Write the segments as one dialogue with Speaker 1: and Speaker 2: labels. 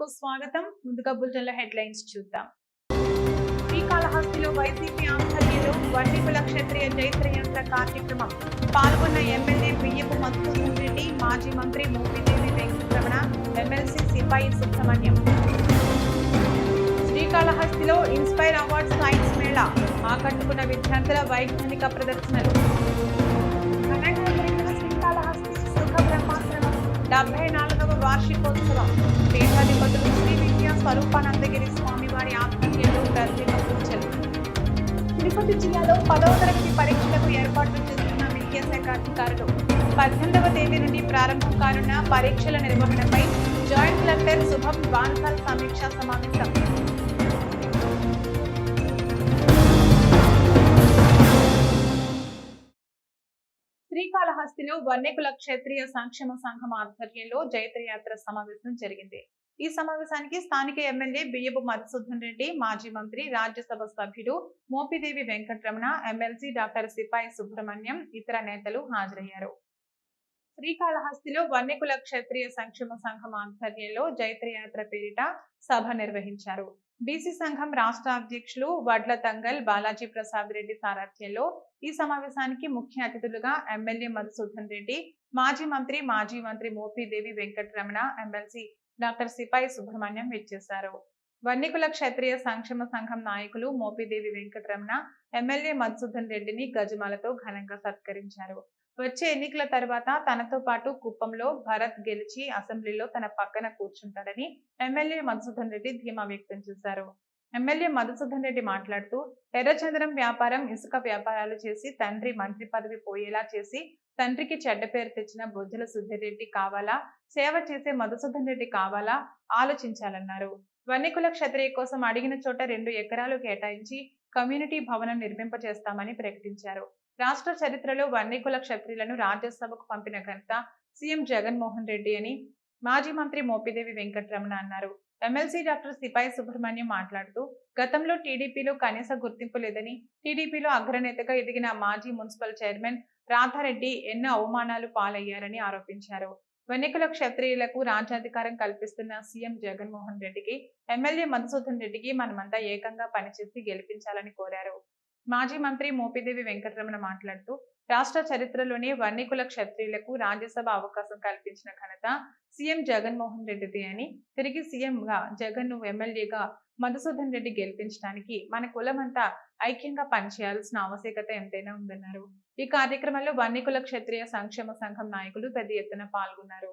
Speaker 1: కు స్వాగతం. ముందుగా బులెటిన్ల హెడ్లైన్స్ చూద్దాం. శ్రీకాళహస్తిలో వైసీపీ ఆధ్వర్యంలో వర్ణికుల క్షత్రియ జైత్రయంత్ర కార్యక్రమం. పాల్గొన్న ఎమ్మెల్యే బియ్యపు మధుసూదన్ రెడ్డి మాజీ మంత్రి మోపిదేవి వెంకటరమణ ఎమ్మెల్సీ సిపాయి సుబ్రహ్మణ్యం. శ్రీకాళహస్తిలో ఇన్స్పైర్ అవార్డ్ సైన్స్ మేళా ఆకట్టుకున్న విద్యార్థుల వైజ్ఞానిక ప్రదర్శనలు. శ్రీకాళహస్తి సుఖ బ్రహ్మాశ్రమం. డెబ్బై నాలుగు వార్షికోత్సవం. పీఠాధిపతులు శ్రీ విద్యా స్వరూపానందగిరి స్వామివారి ఆధ్వర్యంలో ప్రత్యేక పూజలు. తిరుపతి జిల్లాలో పదవ తరగతి పరీక్షలకు ఏర్పాట్లు చేస్తున్న విద్యాశాఖ అధికారులు. పద్దెనిమిదవ తేదీ నుండి ప్రారంభం కానున్న పరీక్షల నిర్వహణపై జాయింట్ కలెక్టర్ శుభం బాన్సాల్ సమీక్షా సమావేశం. శ్రీకాళహస్తిలో వన్యకుల క్షత్రియ సంక్షేమ సంఘం ఆధ్వర్యంలో జైత్రయాత్ర సమావేశం జరిగింది. ఈ సమావేశానికి స్థానిక ఎమ్మెల్యే బియ్యపు మధుసూదన్ రెడ్డి మాజీ మంత్రి రాజ్యసభ సభ్యుడు మోపిదేవి వెంకటరమణ ఎమ్మెల్సీ డాక్టర్ సిపాయి సుబ్రహ్మణ్యం ఇతర నేతలు హాజరయ్యారు. శ్రీకాళహస్తిలో వన్యకుల క్షత్రియ సంక్షేమ సంఘం ఆధ్వర్యంలో జైత్రయాత్ర పేరిట సభ నిర్వహించారు. బీసీ సంఘం రాష్ట్ర అధ్యక్షులు వడ్ల తంగల్ బాలాజీ ప్రసాద్ రెడ్డి సారథ్యంలో ఈ సమావేశానికి ముఖ్య అతిథులుగా ఎమ్మెల్యే మధుసూదన్ రెడ్డి మాజీ మంత్రి మాజీ మంత్రి మోపిదేవి వెంకటరమణ ఎమ్మెల్సీ డాక్టర్ సిపాయి సుబ్రహ్మణ్యం విచ్చేశారు. వన్నికుల క్షత్రియ సంక్షేమ సంఘం నాయకులు మోపిదేవి వెంకటరమణ ఎమ్మెల్యే మధుసూదన్ రెడ్డిని గజమాలతో ఘనంగా సత్కరించారు. వచ్చే ఎన్నికల తర్వాత తనతో పాటు కుప్పంలో భరత్ గెలిచి అసెంబ్లీలో తన పక్కన కూర్చుంటాడని ఎమ్మెల్యే మధుసూదన్ రెడ్డి ధీమా వ్యక్తం చేశారు. ఎమ్మెల్యే మధుసూదన్ రెడ్డి మాట్లాడుతూ ఎర్రచంద్రం వ్యాపారం ఇసుక వ్యాపారాలు చేసి తండ్రి మంత్రి పదవి పోయేలా చేసి తండ్రికి చెడ్డ పేరు తెచ్చిన బొజ్జల సుధీరెడ్డి కావాలా? సేవ చేసే మధుసూదన్ రెడ్డి కావాలా? ఆలోచించాలన్నారు. వన్నికుల క్షత్రియ కోసం అడిగిన చోట రెండు ఎకరాలు కేటాయించి కమ్యూనిటీ భవనం నిర్మింపచేస్తామని ప్రకటించారు. రాష్ట్ర చరిత్రలో వర్ణికుల క్షత్రియులను రాజ్యసభకు పంపిన ఘనత సీఎం జగన్మోహన్ రెడ్డి అని మాజీ మంత్రి మోపిదేవి వెంకటరమణ అన్నారు. ఎమ్మెల్సీ డాక్టర్ సిపాయి సుబ్రహ్మణ్యం మాట్లాడుతూ గతంలో టీడీపీలో కనీస గుర్తింపు లేదని టీడీపీలో అగ్రనేతగా ఎదిగిన మాజీ మున్సిపల్ చైర్మన్ రాధారెడ్డి ఎన్నో అవమానాలు పాలయ్యారని ఆరోపించారు. వెన్నికల క్షత్రియులకు రాజ్యాధికారం కల్పిస్తున్న సీఎం జగన్మోహన్ రెడ్డికి ఎమ్మెల్యే మధుసూదన్ రెడ్డికి మనమంతా ఏకంగా పనిచేసి గెలిపించాలని కోరారు. మాజీ మంత్రి మోపిదేవి వెంకటరమణ మాట్లాడుతూ రాష్ట్ర చరిత్రలోనే వర్ణికుల క్షత్రియులకు రాజ్యసభ అవకాశం కల్పించిన ఘనత సీఎం జగన్మోహన్ రెడ్డిది అని తిరిగి సీఎంగా జగన్ను ఎమ్మెల్యేగా మధుసూదన్ రెడ్డి గెలిపించడానికి మన కులమంతా ఐక్యంగా పనిచేయాల్సిన ఆవశ్యకత ఎంతైనా ఉందన్నారు. ఈ కార్యక్రమంలో వర్ణికుల క్షత్రియ సంక్షేమ సంఘం నాయకులు పెద్ద ఎత్తున పాల్గొన్నారు.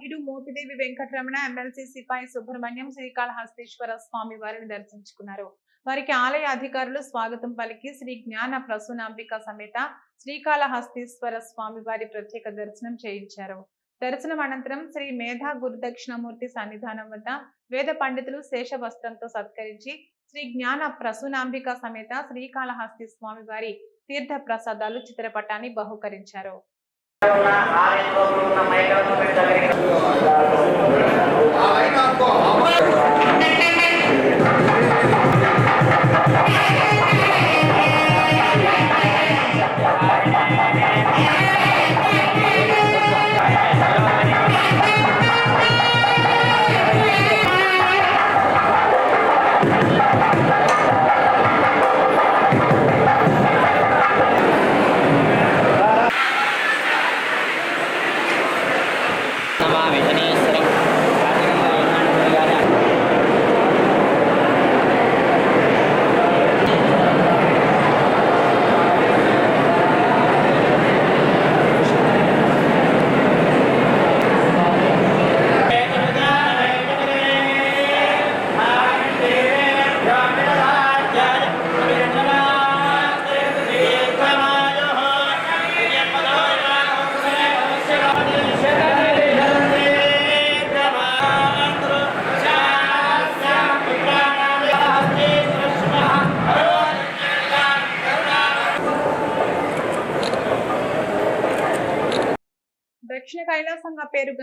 Speaker 1: సభ్యుడు మోపిదేవి వెంకటరమణ ఎమ్మెల్సీ సిపాయి సుబ్రహ్మణ్యం శ్రీకాళహస్తీశ్వర స్వామి వారిని దర్శించుకున్నారు. వారికి ఆలయ అధికారులు స్వాగతం పలికి శ్రీ జ్ఞాన ప్రసూనాంబిక సమేత శ్రీకాళహస్తీశ్వర స్వామి వారి ప్రత్యేక దర్శనం చేయించారు. దర్శనం అనంతరం శ్రీ మేధా గురుదక్షిణమూర్తి సన్నిధానం వద్ద వేద పండితులు శేష వస్త్రంతో సత్కరించి శ్రీ జ్ఞాన ప్రసూనాంబిక సమేత శ్రీకాళహస్తి స్వామి వారి తీర్థ ప్రసాదాలు చిత్రపటాన్ని బహుకరించారు.
Speaker 2: నమామి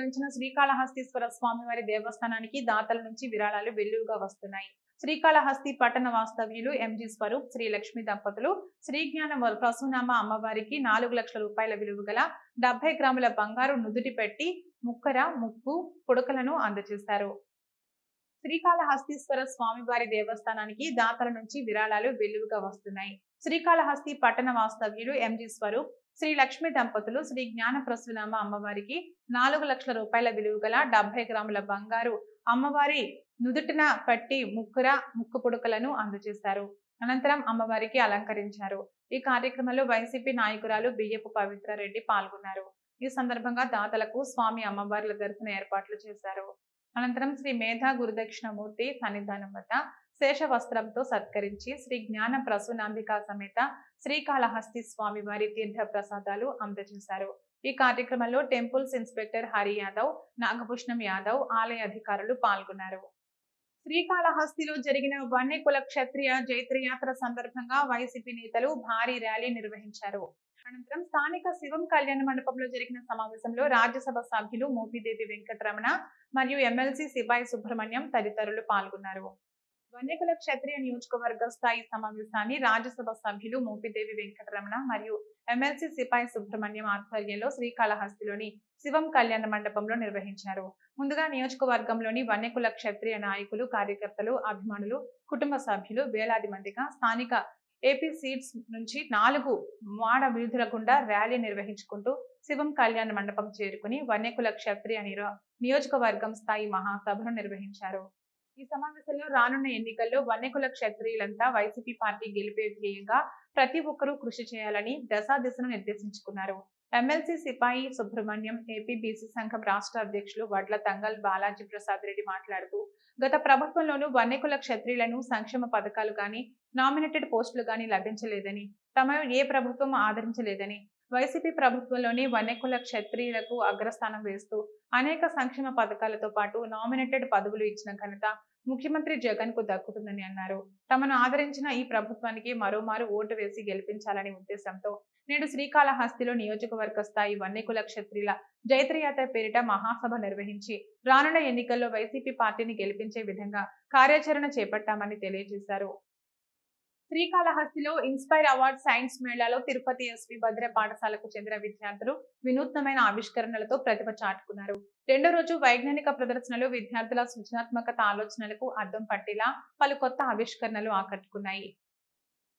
Speaker 1: నిర్వహించిన శ్రీకాళహస్తీశ్వర స్వామివారి దేవస్థానానికి దాతల నుంచి విరాళాలు వెల్లువుగా వస్తున్నాయి. శ్రీకాళహస్తి పట్టణ వాస్తవ్యులు ఎంజి స్వరూప్ శ్రీ లక్ష్మి దంపతులు శ్రీజ్ఞాన ప్రసూనామ అమ్మవారికి నాలుగు లక్షల రూపాయల విలువ గల డెబ్బై గ్రాముల బంగారు నుదుటి పెట్టి ముక్కర ముక్కు పుడకలను అందజేశారు. శ్రీకాళహస్తీశ్వర స్వామివారి దేవస్థానానికి దాతల నుంచి విరాళాలు వెల్లువుగా వస్తున్నాయి. శ్రీకాళహస్తి పట్టణ వాస్తవ్యులు ఎంజి స్వరూప్ శ్రీ లక్ష్మి దంపతులు శ్రీ జ్ఞాన ప్రసూనామ అమ్మవారికి నాలుగు లక్షల రూపాయల విలువ గల డెబ్బై గ్రాముల బంగారు అమ్మవారి నుదుటిన పట్టి ముక్కుర ముక్కు పుడకలను అందజేశారు. అనంతరం అమ్మవారికి అలంకరించారు. ఈ కార్యక్రమంలో వైసీపీ నాయకురాలు బియ్యపు పవిత్ర రెడ్డి పాల్గొన్నారు. ఈ సందర్భంగా దాతలకు స్వామి అమ్మవార్ల దర్శన ఏర్పాట్లు చేశారు. అనంతరం శ్రీ మేధా గురుదక్షిణమూర్తి సన్నిధానం వద్ద శేష వస్త్రంతో సత్కరించి శ్రీ జ్ఞాన ప్రసూనాంబికా సమేత శ్రీకాళహస్తి స్వామి వారి తీర్థ ప్రసాదాలు అందజేశారు. ఈ కార్యక్రమంలో టెంపుల్స్ ఇన్స్పెక్టర్ హరి యాదవ్ నాగభూషణం యాదవ్ ఆలయ అధికారులు పాల్గొన్నారు. శ్రీకాళహస్తిలో జరిగిన వన్యకుల క్షత్రియ జైత్రయాత్ర సందర్భంగా వైసీపీ నేతలు భారీ ర్యాలీ నిర్వహించారు. అనంతరం స్థానిక శివం కళ్యాణ మండపంలో జరిగిన సమావేశంలో రాజ్యసభ సభ్యులు మోపిదేవి వెంకటరమణ మరియు ఎమ్మెల్సీ సిబాయి సుబ్రహ్మణ్యం తదితరులు పాల్గొన్నారు. వన్యకుల క్షత్రియ నియోజకవర్గ స్థాయి సమావేశాన్ని రాజ్యసభ సభ్యులు మోపిదేవి వెంకటరమణ మరియు ఎమ్మెల్సీ సిపాయి సుబ్రహ్మణ్యం ఆధ్వర్యంలో శ్రీకాళహస్తిలోని శివం కళ్యాణ మండపంలో నిర్వహించారు. ముందుగా నియోజకవర్గంలోని వన్యకుల క్షత్రియ నాయకులు కార్యకర్తలు అభిమానులు కుటుంబ సభ్యులు వేలాది మందిగా స్థానిక ఏపీ సీట్స్ నుంచి నాలుగు మాడ వీధుల గుండా ర్యాలీ నిర్వహించుకుంటూ శివం కళ్యాణ మండపం చేరుకుని వన్యకుల క్షత్రియ నియోజకవర్గం స్థాయి మహాసభను నిర్వహించారు. ఈ సమావేశంలో రానున్న ఎన్నికల్లో వన్యకుల క్షత్రియులంతా వైసీపీ పార్టీ గెలిపే ధ్యేయంగా ప్రతి ఒక్కరూ కృషి చేయాలని దశా దిశను నిర్దేశించుకున్నారు. MLC Sipai Subrahmanyam AP BC సంఘం రాష్ట్ర అధ్యక్షులు వడ్ల తంగల్ బాలాజీ ప్రసాద్ రెడ్డి మాట్లాడుతూ గత ప్రభుత్వంలోనూ వన్యకుల క్షత్రియులను సంక్షేమ పథకాలు గాని నామినేటెడ్ పోస్టులు గాని లభించలేదని తమ ఏ ప్రభుత్వం ఆదరించలేదని వైసీపీ ప్రభుత్వంలోని వన్యకుల క్షత్రియులకు అగ్రస్థానం వేస్తూ అనేక సంక్షేమ పథకాలతో పాటు నామినేటెడ్ పదవులు ఇచ్చిన ఘనత ముఖ్యమంత్రి జగన్కు దక్కుతుందని అన్నారు. తమను ఆదరించిన ఈ ప్రభుత్వానికి మరోమారు ఓటు వేసి గెలిపించాలనే ఉద్దేశంతో నేడు శ్రీకాళహస్తిలో నియోజకవర్గ స్థాయి వన్యకుల క్షత్రియుల జైత్రయాత్ర పేరిట మహాసభ నిర్వహించి రానున్న ఎన్నికల్లో వైసీపీ పార్టీని గెలిపించే విధంగా కార్యాచరణ చేపట్టామని తెలియజేశారు. శ్రీకాళహస్తిలో ఇన్స్పైర్ అవార్డ్ సైన్స్ మేళాలో తిరుపతి ఎస్వి భద్ర పాఠశాలకు చెందిన విద్యార్థులు వినూత్నమైన ఆవిష్కరణలతో ప్రతిభ చాటుకున్నారు. రెండో రోజు వైజ్ఞానిక ప్రదర్శనలు విద్యార్థుల సృజనాత్మకత ఆలోచనలకు అద్దం పట్టేలా పలు కొత్త ఆవిష్కరణలు ఆకట్టుకున్నాయి.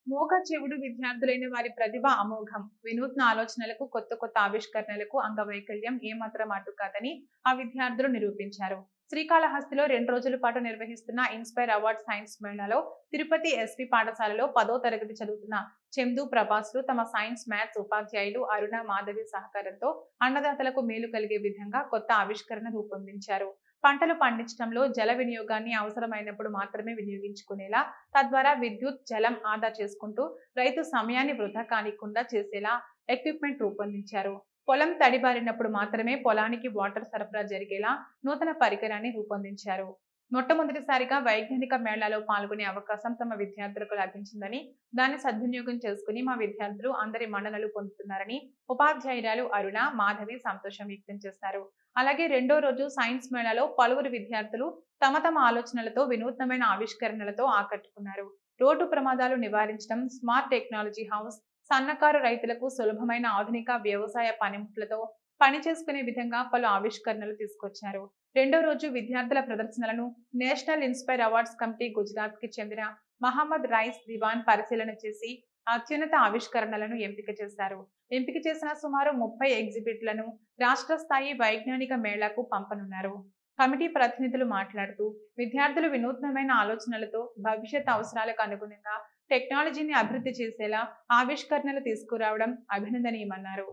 Speaker 1: మోగ చెవుడు విద్యార్థులైన వారి ప్రతిభ అమోఘం. వినూత్న ఆలోచనలకు కొత్త కొత్త ఆవిష్కరణలకు అంగవైకల్యం ఏమాత్రం అడ్డు కాదని ఆ విద్యార్థులు నిరూపించారు. శ్రీకాళహస్తిలో రెండు రోజుల పాటు నిర్వహిస్తున్న ఇన్స్పైర్ అవార్డ్ సైన్స్ మేళాలో తిరుపతి ఎస్పి పాఠశాలలో పదో తరగతి చదువుతున్న చందు ప్రభాస్లు తమ సైన్స్ మ్యాథ్స్ ఉపాధ్యాయులు అరుణ మాధవి సహకారంతో అన్నదాతలకు మేలు కలిగే విధంగా కొత్త ఆవిష్కరణ రూపొందించారు. పంటలు పండించడంలో జల వినియోగాన్ని అవసరమైనప్పుడు మాత్రమే వినియోగించుకునేలా తద్వారా విద్యుత్ జలం ఆదా చేసుకుంటూ రైతు సమయాన్ని వృధా కానికుండా చేసేలా ఎక్విప్మెంట్ రూపొందించారు. పొలం తడిబారినప్పుడు మాత్రమే పొలానికి వాటర్ సరఫరా జరిగేలా నూతన పరికరాన్ని రూపొందించారు. మొట్టమొదటిసారిగా వైజ్ఞానిక మేళాలో పాల్గొనే అవకాశం తమ విద్యార్థులకు లభించిందని దాన్ని సద్వినియోగం చేసుకుని మా విద్యార్థులు అందరి మన్ననలు పొందుతున్నారని ఉపాధ్యాయురాలు అరుణ మాధవి సంతోషం వ్యక్తం చేశారు. అలాగే రెండో రోజు సైన్స్ మేళాలో పలువురు విద్యార్థులు తమ తమ ఆలోచనలతో వినూత్నమైన ఆవిష్కరణలతో ఆకట్టుకున్నారు. రోడ్డు ప్రమాదాలు నివారించడం స్మార్ట్ టెక్నాలజీ హౌస్ సన్నకారు రైతులకు సులభమైన ఆధునిక వ్యవసాయ పనిముట్లతో పని చేసుకునే విధంగా పలు ఆవిష్కరణలు తీసుకొచ్చారు. రెండో రోజు విద్యార్థుల ప్రదర్శనలను నేషనల్ ఇన్స్పైర్ అవార్డ్స్ కమిటీ గుజరాత్కి చెందిన మహమ్మద్ రైస్ దివాన్ పరిశీలన చేసి అత్యున్నత ఆవిష్కరణలను ఎంపిక చేశారు. ఎంపిక చేసిన సుమారు ముప్పై ఎగ్జిబిట్లను రాష్ట్ర స్థాయి వైజ్ఞానిక మేళాకు పంపనున్నారు. కమిటీ ప్రతినిధులు మాట్లాడుతూ విద్యార్థులు వినూత్నమైన ఆలోచనలతో భవిష్యత్ అవసరాలకు అనుగుణంగా టెక్నాలజీని అభివృద్ధి చేసేలా ఆవిష్కరణలు తీసుకురావడం అభినందనీయమన్నారు.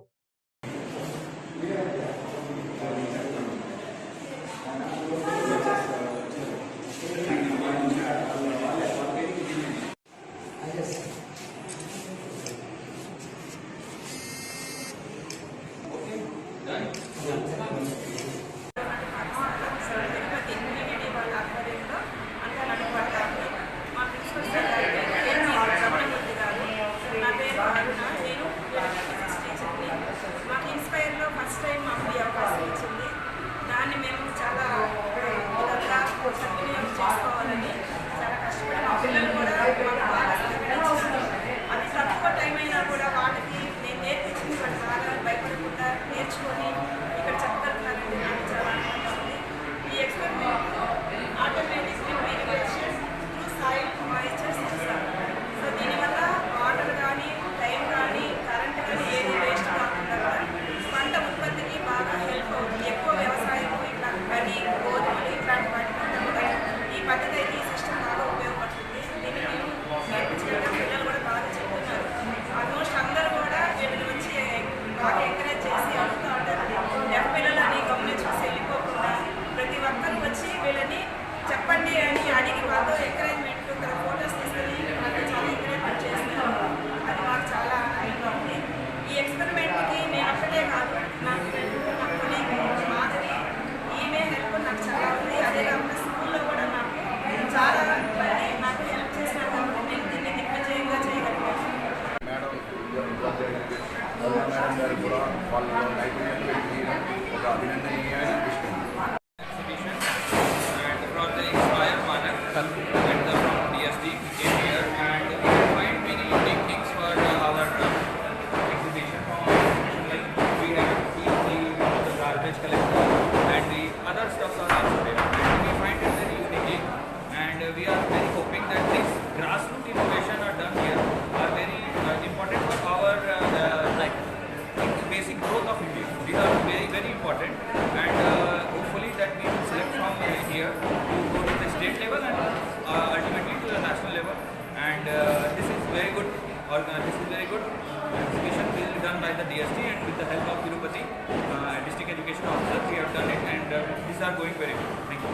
Speaker 3: Things are going very good thank you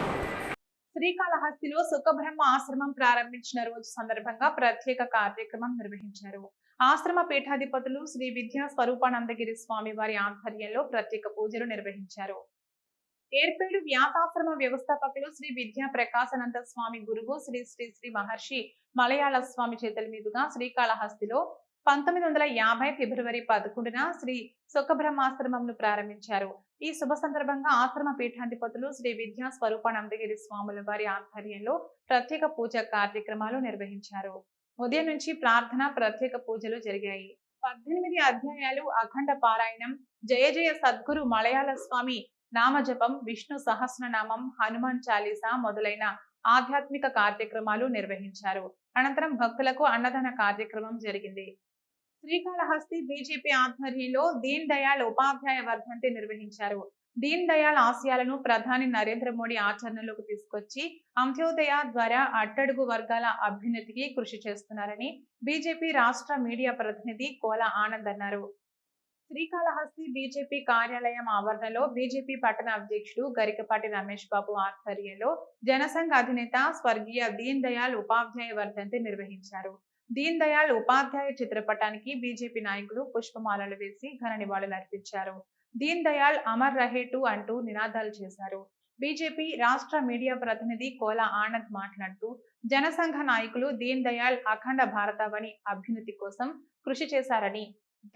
Speaker 1: శ్రీకాళహస్తిలో Suka Brahma ఆశ్రమం ప్రారంభించిన రోజు సందర్భంగా ప్రత్యేక కార్యక్రమం నిర్వహించారు. ఆశ్రమ పీఠాధిపతులు శ్రీ విద్యా స్వరూపానందగిరి స్వామి వారి ఆధ్వర్యంలో ప్రత్యేక పూజలు నిర్వహించారు. ఏర్పేడు వ్యాసాశ్రమ వ్యవస్థాపకులు శ్రీ విద్యా ప్రకాశానంద స్వామి గురువు శ్రీ శ్రీ శ్రీ మహర్షి మలయాళ స్వామి చేతుల మీదుగా శ్రీకాళహస్తిలో పంతొమ్మిది వందల యాభై ఫిబ్రవరి పదకొండున శ్రీ సుఖబ్రహ్మాశ్రమంను ప్రారంభించారు. ఈ శుభ సందర్భంగా ఆశ్రమ పీఠాధిపతులు శ్రీ విద్యా స్వరూపానందగిరి స్వాముల వారి ఆధ్వర్యంలో ప్రత్యేక పూజ కార్యక్రమాలు నిర్వహించారు. ఉదయం నుంచి ప్రార్థన ప్రత్యేక పూజలు జరిగాయి. పద్దెనిమిది అధ్యాయాలు అఖండ పారాయణం జయ జయ సద్గురు మలయాళ స్వామి నామజపం విష్ణు సహస్రనామం హనుమాన్ చాలీసా మొదలైన ఆధ్యాత్మిక కార్యక్రమాలు నిర్వహించారు. అనంతరం భక్తులకు అన్నదాన కార్యక్రమం జరిగింది. శ్రీకాళహస్తి బీజేపీ ఆధ్వర్యంలో దీన్ దయాళ్ ఉపాధ్యాయ వర్ధంతి నిర్వహించారు. దీన్ దయాళ్ ఆశయాలను ప్రధాని నరేంద్ర మోడీ ఆచరణలోకి తీసుకొచ్చి అంత్యోదయ ద్వారా అట్టడుగు వర్గాల అభ్యున్నతికి కృషి చేస్తున్నారని బీజేపీ రాష్ట్ర మీడియా ప్రతినిధి కోల ఆనంద్ అన్నారు. శ్రీకాళహస్తి బీజేపీ కార్యాలయం ఆవరణలో బీజేపీ పట్టణ అధ్యక్షుడు గరికపాటి రమేష్ బాబు ఆధ్వర్యంలో జనసంఘ్ అధినేత స్వర్గీయ దీన్ దయాళ్ ఉపాధ్యాయ వర్ధంతి నిర్వహించారు. దీన్ దయాళ్ ఉపాధ్యాయ చిత్రపటానికి బీజేపీ నాయకులు పుష్పమాలలు వేసి ఘన నివాళులు అర్పించారు. దీన్ దయాళ్ అమర్ రహేటు అంటూ నినాదాలు చేశారు. బీజేపీ రాష్ట్ర మీడియా ప్రతినిధి కోల ఆనంద్ మాట్లాడుతూ జనసంఘ నాయకులు దీన్ దయాళ్ అఖండ భారతావని అభ్యున్నతి కోసం కృషి చేశారని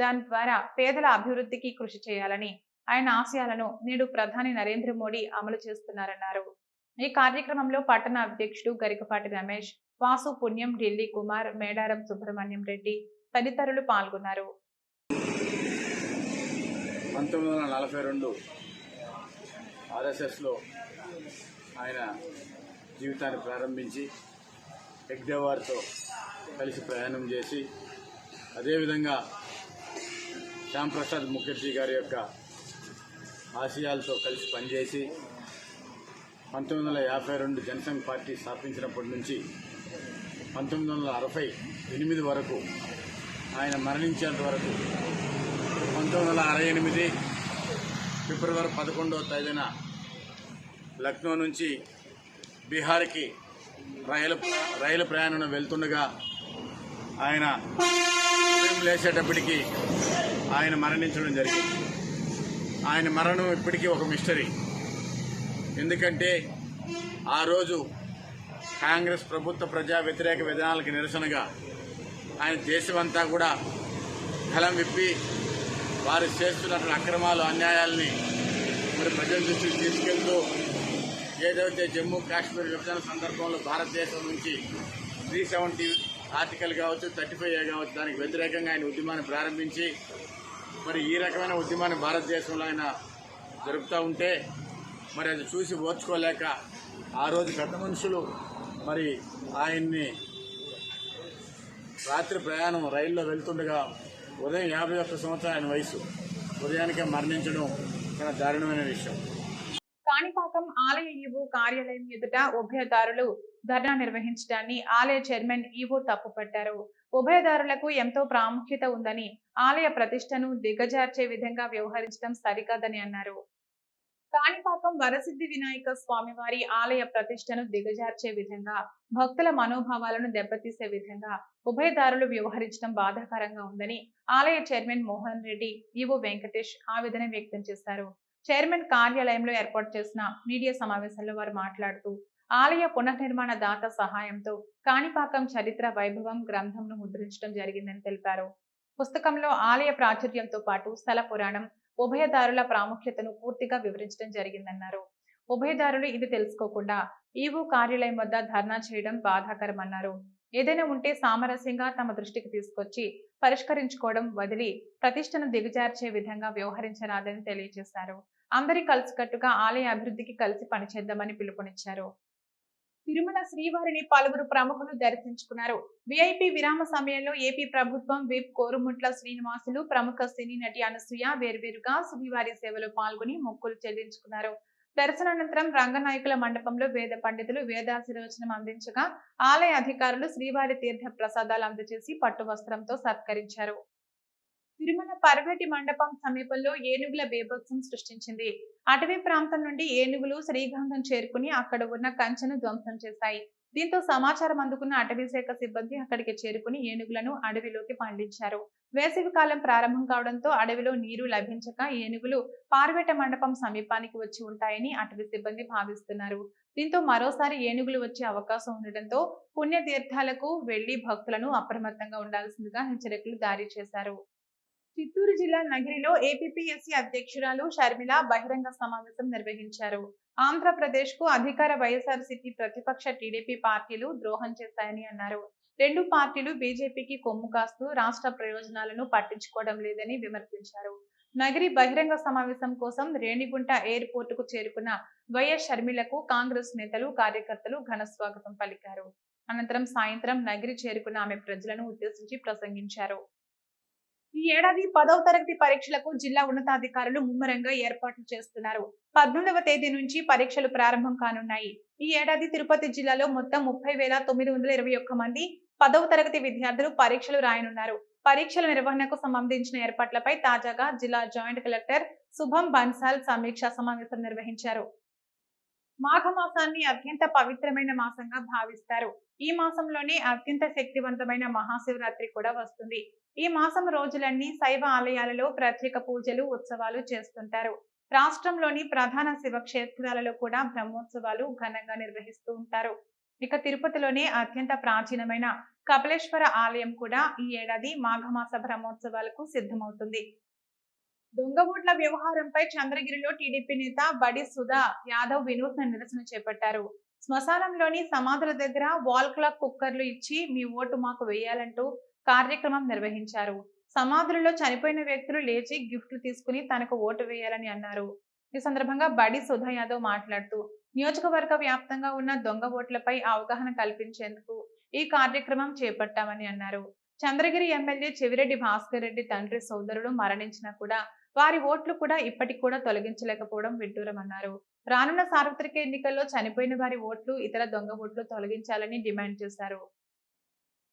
Speaker 1: దాని ద్వారా పేదల అభివృద్ధికి కృషి చేయాలని ఆయన ఆశయాలను నేడు ప్రధాని నరేంద్ర మోడీ అమలు చేస్తున్నారన్నారు. ఈ కార్యక్రమంలో పట్టణ అధ్యక్షుడు గరికపాటి రమేష్ వాసు పుణ్యం ఢిల్లీ కుమార్ మేడారం సుబ్రహ్మణ్యం రెడ్డి తదితరులు పాల్గొన్నారు.
Speaker 4: పంతొమ్మిది వందల నలభై రెండు ఆర్ఎస్ఎస్లో ఆయన జీవితాన్ని ప్రారంభించి ఎగ్దేవారితో కలిసి ప్రయాణం చేసి అదేవిధంగా శ్యాంప్రసాద్ ముఖర్జీ గారి యొక్క ఆశయాలతో కలిసి పనిచేసి పంతొమ్మిది వందల యాభై రెండు జనసంఘ్ పార్టీ స్థాపించినప్పటి నుంచి పంతొమ్మిది వందల అరవై ఎనిమిది వరకు ఆయన మరణించేంత వరకు పంతొమ్మిది వందల అరవై ఎనిమిది ఫిబ్రవరి పదకొండవ తేదీన లక్నో నుంచి బీహార్కి రైలు రైలు ప్రయాణం వెళ్తుండగా ఆయన ఉదయం లేచేటప్పటికి ఆయన మరణించడం జరిగింది. ఆయన మరణం ఇప్పటికీ ఒక మిస్టరీ. ఎందుకంటే ఆ రోజు కాంగ్రెస్ ప్రభుత్వ ప్రజా వ్యతిరేక విధానాలకు నిరసనగా ఆయన దేశమంతా కూడా బలం విప్పి వారు చేస్తున్నటువంటి అక్రమాలు అన్యాయాల్ని మరి ప్రజల దృష్టికి తీసుకెళ్తూ ఏదైతే జమ్మూ కాశ్మీర్ విభజన సందర్భంలో భారతదేశం నుంచి త్రీ సెవెంటీ ఆర్టికల్ కావచ్చు థర్టీ ఫైవ్ ఏ కావచ్చు దానికి వ్యతిరేకంగా ఆయన ఉద్యమాన్ని ప్రారంభించి మరి ఈ రకమైన ఉద్యమాన్ని భారతదేశంలో ఆయన జరుపుతూ ఉంటే మరి అది చూసి ఓర్చుకోలేక ఆ రోజు పెద్ద మనుషులు మరి ఆయన్ని రాత్రి ప్రయాణం రైల్లో వెళ్తుండగా ఉదయం యాభై ఒక్క సంవత్సరం ఆయన వయసు. ఉదయానికే మరణించడం చాలా దారుణమైన విషయం.
Speaker 1: కాణిపాకం ఆలయ ఈవో కార్యాలయం ఎదుట ఉభయదారులు ధర్నా నిర్వహించడాన్ని ఆలయ చైర్మన్ ఈవో తప్పుపట్టారు. ఉభయదారులకు ఎంతో ప్రాముఖ్యత ఉందని ఆలయ ప్రతిష్టను దిగజార్చే విధంగా వ్యవహరించడం సరికాదని అన్నారు. కాణిపాకం వరసిద్ధి వినాయక స్వామివారి ఆలయ ప్రతిష్టను దిగజార్చే విధంగా భక్తుల మనోభావాలను దెబ్బతీసే విధంగా ఉభయదారులు వ్యవహరించడం బాధాకరంగా ఉందని ఆలయ చైర్మన్ మోహన్ రెడ్డి ఈవో వెంకటేష్ ఆవేదన వ్యక్తం చేశారు. చైర్మన్ కార్యాలయంలో ఏర్పాటు చేసిన మీడియా సమావేశంలో వారు మాట్లాడుతూ ఆలయ పునర్నిర్మాణ దాత సహాయంతో కాణిపాకం చరిత్ర వైభవం గ్రంథంను ముద్రించడం జరిగిందని తెలిపారు. పుస్తకంలో ఆలయ ప్రాచుర్యంతో పాటు స్థల పురాణం ఉభయదారుల ప్రాముఖ్యతను పూర్తిగా వివరించడం జరిగిందన్నారు. ఉభయదారులు ఇది తెలుసుకోకుండా ఈవో కార్యాలయం వద్ద ధర్నా చేయడం బాధాకరమన్నారు. ఏదైనా ఉంటే సామరస్యంగా తమ దృష్టికి తీసుకొచ్చి పరిష్కరించుకోవడం వదిలి ప్రతిష్టను దిగజార్చే విధంగా వ్యవహరించరాదని తెలియజేశారు. అందరి కలిసికట్టుగా ఆలయ అభివృద్ధికి కలిసి పనిచేద్దామని పిలుపునిచ్చారు. తిరుమల శ్రీవారిని పలువురు ప్రముఖులు దర్శించుకున్నారు. విఐపి విరామ సమయంలో ఏపీ ప్రభుత్వం విప్ కోరుముట్ల శ్రీనివాసులు ప్రముఖ సినీ నటి అనసూయ వేర్వేరుగా శ్రీవారి సేవలో పాల్గొని మొక్కులు చెల్లించుకున్నారు. దర్శనానంతరం రంగనాయకుల మండపంలో వేద పండితులు వేదాశీర్వచనం అందించగా ఆలయ అధికారులు శ్రీవారి తీర్థ ప్రసాదాలు అందజేసి పట్టు వస్త్రంతో సత్కరించారు. తిరుమల పర్వటి మండపం సమీపంలో ఏనుగుల బీభత్సం సృష్టించింది. అటవీ ప్రాంతం నుండి ఏనుగులు శ్రీగంధం చేరుకుని అక్కడ ఉన్న కంచెను ధ్వంసం చేశాయి. దీంతో సమాచారం అందుకున్న అటవీ శాఖ సిబ్బంది అక్కడికి చేరుకుని ఏనుగులను అడవిలోకి పండించారు. వేసవి కాలం ప్రారంభం కావడంతో అడవిలో నీరు లభించక ఏనుగులు పార్వేట మండపం సమీపానికి వచ్చి ఉంటాయని అటవీ సిబ్బంది భావిస్తున్నారు. దీంతో మరోసారి ఏనుగులు వచ్చే అవకాశం ఉండడంతో పుణ్యతీర్థాలకు వెళ్ళి భక్తులను అప్రమత్తంగా ఉండాల్సిందిగా హెచ్చరికలు జారీ చేశారు. చిత్తూరు జిల్లా నగిరిలో ఏపీఎస్సీ అధ్యక్షురాలు షర్మిల బహిరంగ సమావేశం నిర్వహించారు. ఆంధ్రప్రదేశ్కు అధికార వైఎస్ఆర్సీపీ ప్రతిపక్ష టీడీపీ పార్టీలు ద్రోహం చేశాయని అన్నారు. రెండు పార్టీలు బీజేపీకి కొమ్ము కాస్తూ రాష్ట్ర ప్రయోజనాలను పట్టించుకోవడం లేదని విమర్శించారు. నగిరి బహిరంగ సమావేశం కోసం రేణిగుంట ఎయిర్పోర్ట్కు చేరుకున్న వైఎస్ షర్మిలకు కాంగ్రెస్ నేతలు కార్యకర్తలు ఘన స్వాగతం పలికారు. అనంతరం సాయంత్రం నగిరి చేరుకున్న ఆమె ప్రజలను ఉద్దేశించి ప్రసంగించారు. ఈ ఏడాది పదవ తరగతి పరీక్షలకు జిల్లా ఉన్నతాధికారులు ముమ్మరంగా ఏర్పాట్లు చేస్తున్నారు. పద్నాలుగవ తేదీ నుంచి పరీక్షలు ప్రారంభం కానున్నాయి. ఈ ఏడాది తిరుపతి జిల్లాలో మొత్తం ముప్పై వేల తొమ్మిది వందల ఇరవై ఒక్క మంది పదవ తరగతి విద్యార్థులు పరీక్షలు రాయనున్నారు. పరీక్షల నిర్వహణకు సంబంధించిన ఏర్పాట్లపై తాజాగా జిల్లా జాయింట్ కలెక్టర్ శుభం బన్సాల్ సమీక్షా సమావేశం నిర్వహించారు. మాఘమాసాన్ని అత్యంత పవిత్రమైన మాసంగా భావిస్తారు. ఈ మాసంలోనే అత్యంత శక్తివంతమైన మహాశివరాత్రి కూడా వస్తుంది. ఈ మాసం రోజులన్నీ శైవ ఆలయాలలో ప్రత్యేక పూజలు ఉత్సవాలు చేస్తుంటారు. రాష్ట్రంలోని ప్రధాన శివక్షేత్రాలలో కూడా బ్రహ్మోత్సవాలు ఘనంగా నిర్వహిస్తూ ఉంటారు. ఇక తిరుపతిలోనే అత్యంత ప్రాచీనమైన కపిలేశ్వర ఆలయం కూడా ఈ ఏడాది మాఘమాస బ్రహ్మోత్సవాలకు సిద్ధమవుతుంది. దొంగ ఓట్ల వ్యవహారంపై చంద్రగిరిలో టీడీపీ నేత బడి సుధా యాదవ్ వినూత్న నిరసన చేపట్టారు. శ్మశానంలోని సమాధుల దగ్గర వాల్ క్లాక్ కుక్కర్లు ఇచ్చి మీ ఓటు మాకు వేయాలంటూ కార్యక్రమం నిర్వహించారు. సమాధులలో చనిపోయిన వ్యక్తులు లేచి గిఫ్ట్లు తీసుకుని తనకు ఓటు వేయాలని అన్నారు. ఈ సందర్భంగా బడి సుధా యాదవ్ మాట్లాడుతూ నియోజకవర్గ వ్యాప్తంగా ఉన్న దొంగ ఓట్లపై అవగాహన కల్పించేందుకు ఈ కార్యక్రమం చేపట్టామని అన్నారు. చంద్రగిరి ఎమ్మెల్యే చెవిరెడ్డి భాస్కర్ రెడ్డి తండ్రి సోదరుడు మరణించినా కూడా వారి ఓట్లు కూడా ఇప్పటికి కూడా తొలగించలేకపోవడం విడ్డూరమన్నారు. రానున్న సార్వత్రిక ఎన్నికల్లో చనిపోయిన వారి ఓట్లు ఇతర దొంగ ఓట్లు తొలగించాలని డిమాండ్ చేశారు.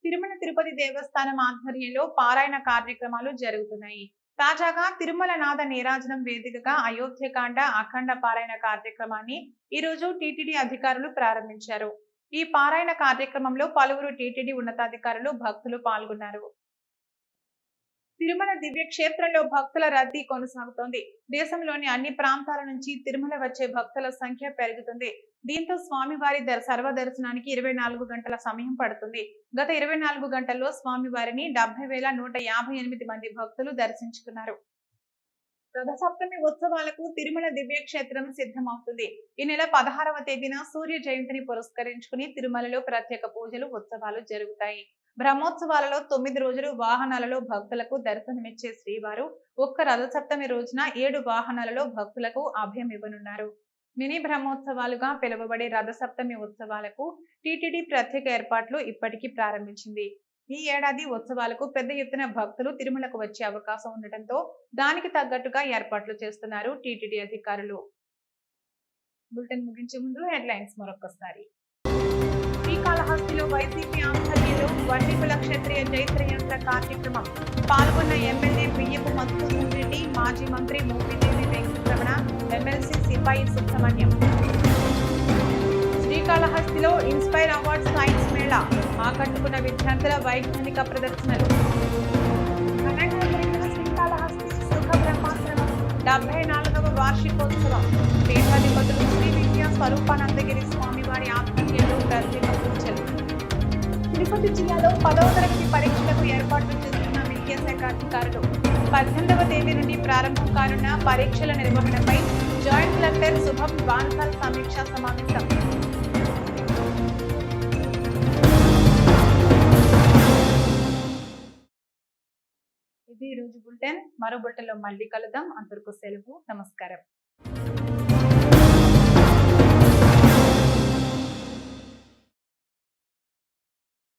Speaker 1: తిరుమల తిరుపతి దేవస్థానం ఆధ్వర్యంలో పారాయణ కార్యక్రమాలు జరుగుతున్నాయి. తాజాగా తిరుమల నాద నీరాజనం వేదికగా అయోధ్యకాండ అఖండ పారాయణ కార్యక్రమాన్ని ఈ రోజు టీటీడీ అధికారులు ప్రారంభించారు. ఈ పారాయణ కార్యక్రమంలో పలువురు టీటీడీ ఉన్నతాధికారులు భక్తులు పాల్గొన్నారు. తిరుమల దివ్య క్షేత్రంలో భక్తుల రద్దీ కొనసాగుతోంది. దేశంలోని అన్ని ప్రాంతాల నుంచి తిరుమల వచ్చే భక్తుల సంఖ్య పెరుగుతుంది. దీంతో స్వామివారి సర్వదర్శనానికి దర్శనానికి ఇరవై నాలుగు గంటల సమయం పడుతుంది. గత ఇరవై నాలుగు గంటల్లో స్వామివారిని డెబ్బై వేల నూట యాభై ఎనిమిది మంది భక్తులు దర్శించుకున్నారు. రథసప్తమి ఉత్సవాలకు తిరుమల దివ్యక్షేత్రం సిద్ధమవుతుంది. ఈ నెల పదహారవ తేదీన సూర్య జయంతిని పురస్కరించుకుని తిరుమలలో ప్రత్యేక పూజలు ఉత్సవాలు జరుగుతాయి. బ్రహ్మోత్సవాలలో తొమ్మిది రోజులు వాహనాలలో భక్తులకు దర్శనమిచ్చే శ్రీవారు ఒక్క రథసప్తమి రోజున ఏడు వాహనాలలో భక్తులకు అభయం ఇవ్వనున్నారు మినీ బ్రహ్మోత్సవాలుగా పిలువబడే రథసప్తమి ఉత్సవాలకు టీటీడీ ప్రత్యేక ఏర్పాట్లు ఇప్పటికీ ప్రారంభించింది. ఈ ఏడాది ఉత్సవాలకు పెద్ద ఎత్తున భక్తులు తిరుమలకు వచ్చే అవకాశం ఉండటంతో దానికి తగ్గట్టుగా ఏర్పాట్లు చేస్తున్నారు టీటీడీ అధికారులు. బులెటిన్ ముగించే ముందు హెడ్లైన్స్ మరొకసారి శ్రీకాళహస్తిలో వైసీపీ ఆధ్వర్యంలో వర్ణికుల క్షత్రియ జైత్రయంత్ర కార్యక్రమం. పాల్గొన్న ఎమ్మెల్యే బియ్యపు మధుసూదన్ రెడ్డి మాజీ మంత్రి మోపిదేవి వెంకటరమణ ఎమ్మెల్సీ సిపాయి సుబ్రహ్మణ్యం. శ్రీకాళహస్తిలో ఇన్స్పైర్ అవార్డ్ సైన్స్ మేళా ఆకట్టుకున్న విద్యార్థుల వైజ్ఞానిక ప్రదర్శనలు. శ్రీకాళహస్తి డెబ్బై నాలుగవ వార్షికోత్సవం. పీఠాధిపతులు శ్రీ విద్యా స్వరూపానందగిరి స్వామివారి ఆధ్వర్యంలో ప్రత్యేక పూజలు. తిరుపతి జిల్లాలో పదవ తరగతి పరీక్షలకు ఏర్పాట్లు చేస్తున్న విద్య విద్యాశాఖ అధికారులు. పద్దెనిమిదవ తేదీ నుండి ప్రారంభం కానున్న పరీక్షల నిర్వహణపై జాయింట్ కలెక్టర్ శుభం బాన్సాల్ సమీక్షా సమావేశం. మరో బుట్టలో మళ్ళీ కలుద్దాం. అందరికీ సెలవు. నమస్కారం.